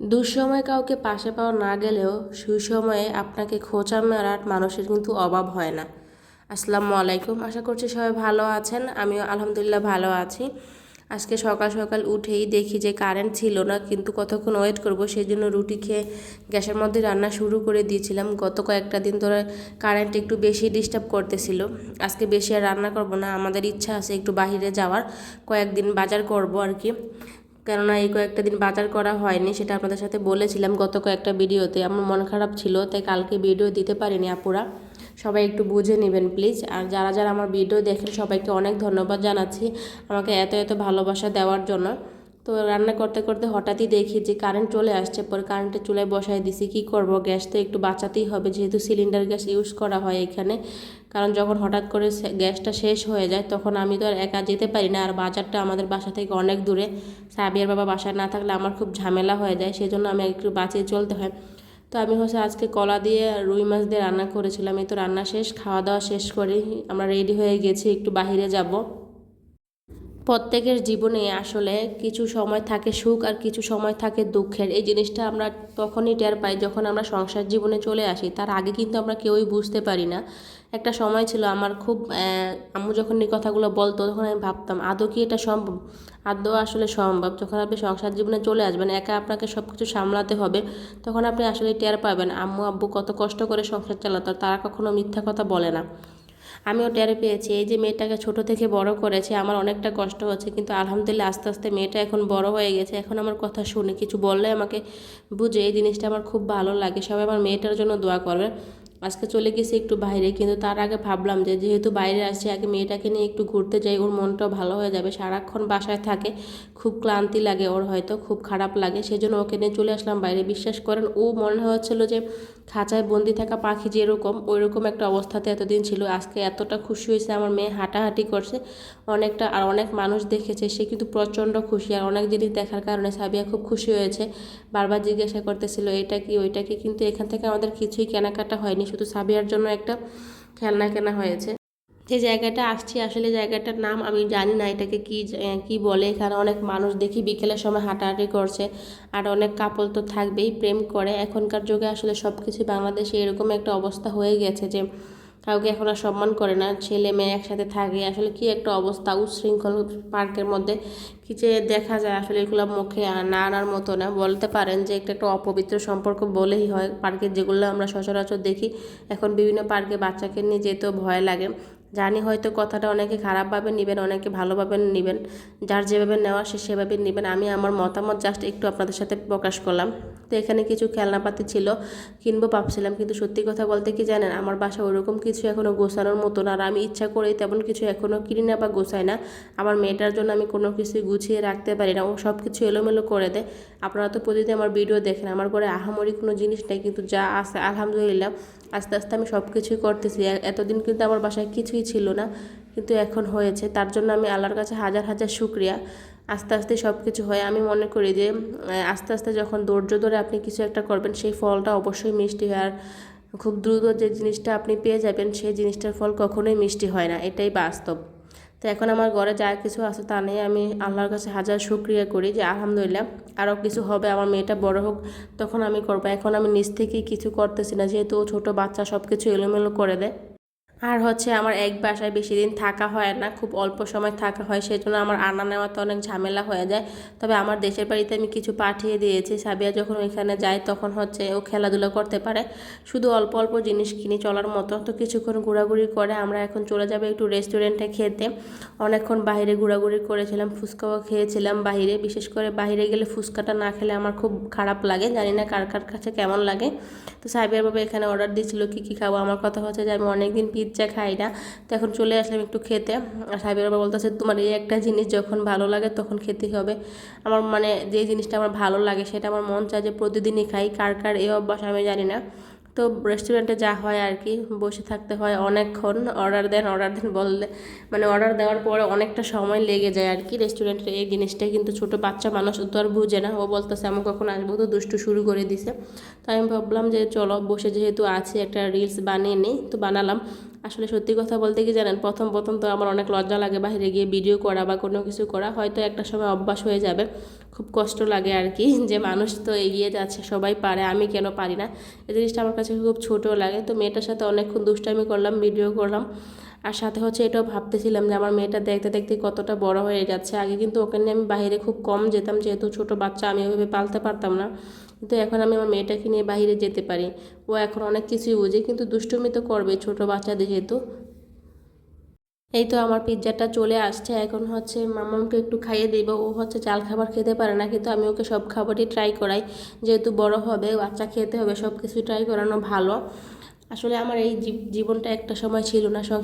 দুঃসময় কাউকে পাশে পাওয়া না গেলেও সুসময়ে আপনাকে খোঁচা মারার মানুষের কিন্তু অভাব হয় না। আসসালামু আলাইকুম। আশা করছি সবাই ভালো আছেন। আমিও আলহামদুলিল্লাহ ভালো আছি। আজকে সকাল সকাল উঠেই দেখি যে কারেন্ট ছিল না, কিন্তু কতক্ষণ ওয়েট করব সেই জন্য রুটি খেয়ে গ্যাসের মধ্যে রান্না শুরু করে দিয়েছিলাম। গত কয়েকটা দিন ধরে কারেন্ট একটু বেশি ডিস্টার্ব করতেছিল। আজকে বেশি আর রান্না করব না, আমাদের ইচ্ছা আছে একটু বাহিরে যাওয়ার। কয়েকদিন বাজার করব আর কি। কেননা এই কয়েকটা দিন বাজার করা হয়নি, সেটা আপনাদের সাথে বলেছিলাম গত কয়েকটা ভিডিওতে। আমার মন খারাপ ছিল, তাই কালকে ভিডিও দিতে পারিনি আপুরা। সবাই একটু বুঝে নেবেন প্লিজ। আর যারা যারা আমার ভিডিও দেখেন, সবাইকে অনেক ধন্যবাদ জানাচ্ছি আমাকে এত এত ভালোবাসা দেওয়ার জন্য। তো রান্না করতে করতে হঠাৎই দেখি যে কারেন্ট চলে আসছে, পরে কারেন্টের চুলায় বসাই দিছি, কি করব? গ্যাস তো একটু বাঁচাতেই হবে, যেহেতু সিলিন্ডার গ্যাস ইউজ করা হয় এখানে। কারণ যখন হঠাৎ করে গ্যাসটা শেষ হয়ে যায়, তখন আমি তো আর একা যেতে পারি না। আর বাজারটা আমাদের বাসা থেকে অনেক দূরে। সাবিয়ার বাবা বাসায় না থাকলে আমার খুব ঝামেলা হয়ে যায়, সেজন্য আমি একটু বাঁচিয়ে চলতে হয়। তো আমি হচ্ছে আজকে কলা দিয়ে রুই মাছ দিয়ে রান্না করেছিলাম। এই তো রান্না শেষ, খাওয়া দাওয়া শেষ করে আমরা রেডি হয়ে গেছি, একটু বাহিরে যাব। প্রত্যেকের জীবনে আসলে কিছু সময় থাকে সুখ আর কিছু সময় থাকে দুঃখের। এই জিনিসটা আমরা তখনই টের পাই যখন আমরা সংসার জীবনে চলে আসি। তার আগে কিন্তু আমরা কেউই বুঝতে পারি না। একটা সময় ছিল আমার খুব আম্মু যখন এই কথাগুলো বলতো তখন আমি ভাবতাম, আদৌ কি এটা সম্ভব? আদৌ আসলে সম্ভব? যখন আপনি সংসার জীবনে চলে আসবেন, একা আপনাকে সব কিছু সামলাতে হবে, তখন আপনি আসলে টের পাবেন আম্মু, আব্বু কত কষ্ট করে সংসার চালাতো তারা কখনো মিথ্যা কথা বলে না। আমিও টের পেয়েছি। এই যে মেয়েটাকে ছোট থেকে বড় করেছে, আমার অনেকটা কষ্ট হচ্ছে, কিন্তু আলহামদুলিল্লাহ আস্তে আস্তে মেয়েটা এখন বড় হয়ে গেছে। এখন আমার কথা শুনে, কিছু বললে আমাকে বুঝে, এই জিনিসটা আমার খুব ভালো লাগে। সবাই আমার মেয়েটার জন্য দোয়া করবে। আজকে চলে গেছি একটু বাইরে, কিন্তু তার আগে ভাবলাম যে, যেহেতু বাইরে আসছে, আগে মেয়েটাকে নিয়ে একটু ঘুরতে যাই, ওর মনটাও ভালো হয়ে যাবে। সারাক্ষণ বাসায় থাকে, খুব ক্লান্তি লাগে ওর হয়তো, খুব খারাপ লাগে, সেজন্য ওকে নিয়ে চলে আসলাম বাইরে। বিশ্বাস করেন, ও মনে হচ্ছিল যে খাঁচায় বন্দি থাকা পাখি যেরকম ওই রকম একটা অবস্থাতে এতদিন ছিল। আজকে এতটা খুশি হয়েছে, আমার মেয়ে হাঁটাহাঁটি করছে। অনেকটা, আর অনেক মানুষ দেখেছে, সে কিন্তু প্রচণ্ড খুশি। আর অনেক জিনিস দেখার কারণে সাবিয়া খুব খুশি হয়েছে। বারবার জিজ্ঞাসা করতেছিল এটা কি, ওইটা কি? কিন্তু এখান থেকে আমাদের কিছুই কেনাকাটা হয়নি, শুধু সাবিয়ার জন্য একটা খেলনা কেনা হয়েছে। যে জায়গাটা আসছি, আসলে জায়গাটার নাম আমি জানি না এটাকে কি কি বলে। এখানে অনেক মানুষ দেখি বিকেলের সময় হাঁটাহাঁটি করছে, আর অনেক কাপল তো থাকবেই, প্রেম করে। এখনকার যুগে আসলে সব কিছু বাংলাদেশে এরকম একটা অবস্থা হয়ে গেছে যে কাউকে এখন আর সম্মান করে না, ছেলে মেয়ে একসাথে থাকে। আসলে কি একটা অবস্থা, উচ্ছৃঙ্খল পার্কের মধ্যে কি যে দেখা যায়, আসলে এগুলো মুখে না আনার মতো না। বলতে পারেন যে একটা একটা অপবিত্র সম্পর্ক বলেই হয়। পার্কে যেগুলো আমরা সচরাচর দেখি, এখন বিভিন্ন পার্কে বাচ্চাকে নিয়ে যেতেও ভয় লাগে। জানি হয়তো কথাটা অনেকে খারাপভাবে নেবেন, অনেকে ভালোভাবে নেবেন। যার যেভাবে নেওয়া সে সেভাবে নেবেন। আমি আমার মতামত জাস্ট একটু আপনাদের সাথে প্রকাশ করলাম। তো এখানে কিছু খেলনাপাতি ছিল, কিনবো ভাবছিলাম, কিন্তু সত্যি কথা বলতে কি জানেন, আমার বাসা ওরকম কিছু এখনও গোছানোর মতো না আর আমি ইচ্ছা করেই তেমন কিছু এখনও কিনি না বা গোছাই না। আমার মেয়েটার জন্য আমি কোনো কিছুই গুছিয়ে রাখতে পারি না, ও সব কিছু এলোমেলো করে দেয়। আপনারা তো প্রতিদিন আমার ভিডিও দেখেন, আমার ঘরে আহামরি কোনো জিনিস নেই, কিন্তু যা আছে আলহামদুলিল্লাহ, আস্তে আস্তে আমি সব কিছুই করতেছি এতদিন কিন্তু আমার বাসায় কিছুই ছিল না, কিন্তু এখন হয়েছে। তার জন্য আমি আল্লাহর কাছে হাজার হাজার শুক্রিয়া। আস্তে আস্তে সব কিছু হয়। আমি মনে করি যে আস্তে আস্তে যখন ধৈর্য ধরে আপনি কিছু একটা করবেন, সেই ফলটা অবশ্যই মিষ্টি হয়। আর খুব দ্রুত যে জিনিসটা আপনি পেয়ে যাবেন, সেই জিনিসটার ফল কখনোই মিষ্টি হয় না। এটাই বাস্তব। তো এখন আমার ঘরে যা কিছু আছে তা নিয়ে আমি আল্লাহর কাছে হাজার শুক্রিয়া করি যে, আলহামদুলিল্লাহ, আরও কিছু হবে। আমার মেয়েটা বড় হোক, তখন আমি করব। এখন আমি নিজ থেকেই কিছু করতেছি না। যেহেতু ছোটো বাচ্চা সব কিছু এলোমেলো করে দেয়। আর হচ্ছে আমার এক বাসায় বেশি দিন থাকা হয় না, খুব অল্প সময় থাকা হয় সেই জন্য আমার আনা নেওয়াতে অনেক ঝামেলা হয়ে যায়। তবে আমার দেশের বাড়িতে আমি কিছু পাঠিয়ে দিয়েছি। সাবিয়া যখন ওইখানে যায় তখন হচ্ছে ও খেলাধুলা করতে পারে। শুধু অল্প অল্প জিনিস কিনি চলার মতো। তো কিছুক্ষণ ঘোরাঘুরি করে আমরা এখন চলে যাব একটু রেস্টুরেন্টে খেতে। অনেকক্ষণ বাইরে ঘোরাঘুরি করেছিলাম, ফুচকাও খেয়েছিলাম বাইরে। বিশেষ করে বাইরে গেলে ফুচকাটা না খেলে আমার খুব খারাপ লাগে, জানি না কার কার কাছে কেমন লাগে। তো সাবিয়ার বাবা এখানে অর্ডার দিয়েছিল, কী কী খাব? আমার কথা হচ্ছে যে আমি অনেকদিন পিৎজা খাই না। তো এখন চলে আসলাম একটু খেতে। আর সাহেবের বাবা বলতেছে, তোমার এই একটা জিনিস যখন ভালো লাগে তখন খেতে হবে। আমার মানে যে জিনিসটা আমার ভালো লাগে সেটা আমার মন চায় যে প্রতিদিনই খাই। কার কার এই অভ্যাস আমি জানি না। তো রেস্টুরেন্টে যা হয় আর কি বসে থাকতে হয় অনেকক্ষণ। অর্ডার দেন অর্ডার দেন বললে মানে অর্ডার দেওয়ার পরে অনেকটা সময় লেগে যায় আর কি রেস্টুরেন্টের এই জিনিসটা কিন্তু ছোট বাচ্চা মানুষ তো আর বুঝে না। ও বলতেছে, আমি কখন আসব? তো দুষ্টু শুরু করে দিছে। তো আমি ভাবলাম যে, চলো, বসে যেহেতু আছে, একটা রিলস বানিয়ে নিই। তো বানালাম। আসলে সত্যি কথা বলতে কি জানেন, প্রথম প্রথম তো আমার অনেক লজ্জা লাগে বাইরে গিয়ে ভিডিও করা বা কোনো কিছু করা, হয়তো একটা সময় অভ্যাস হয়ে যাবে, খুব কষ্ট লাগে আর কি, যে মানুষ তো এগিয়ে যাচ্ছে, সবাই পারে, আমি কেন পারি না? এই জিনিসটা আমার কাছে খুব ছোটো লাগে, তো মেয়েটার সাথে অনেকক্ষণ দুষ্টামি করলাম ভিডিও করলাম আর সাথে হচ্ছে এটাও ভাবতেছিলাম যে আমার মেয়েটা দেখতে দেখতে কতটা বড় হয়ে যাচ্ছে। আগে কিন্তু ওকে নিয়ে আমি বাইরে খুব কম যেতাম, যেহেতু ছোট বাচ্চা, আমি ওইভাবে পালতে পারতাম না। কিন্তু এখন আমি আমার মেয়েটাকে নিয়ে বাইরে যেতে পারি। ও এখন অনেক কিছুই বুঝে, কিন্তু দুষ্টুমি তো করবে ছোট বাচ্চাদের যেহেতু। এই তো আমার পিৎজাটা চলে আসছে। এখন হচ্ছে মামামকে একটু খাইয়ে দিব। ও হচ্ছে চাল খাবার খেতে পারে না, কিন্তু আমি ওকে সব খাবারই ট্রাই করাই। যেহেতু বড় হবে, বাচ্চা খেতে হবে সব কিছু ট্রাই করানো ভালো। আসলে আমার এই জীব- জীবনটা একটা সময় ছিল না, সংসার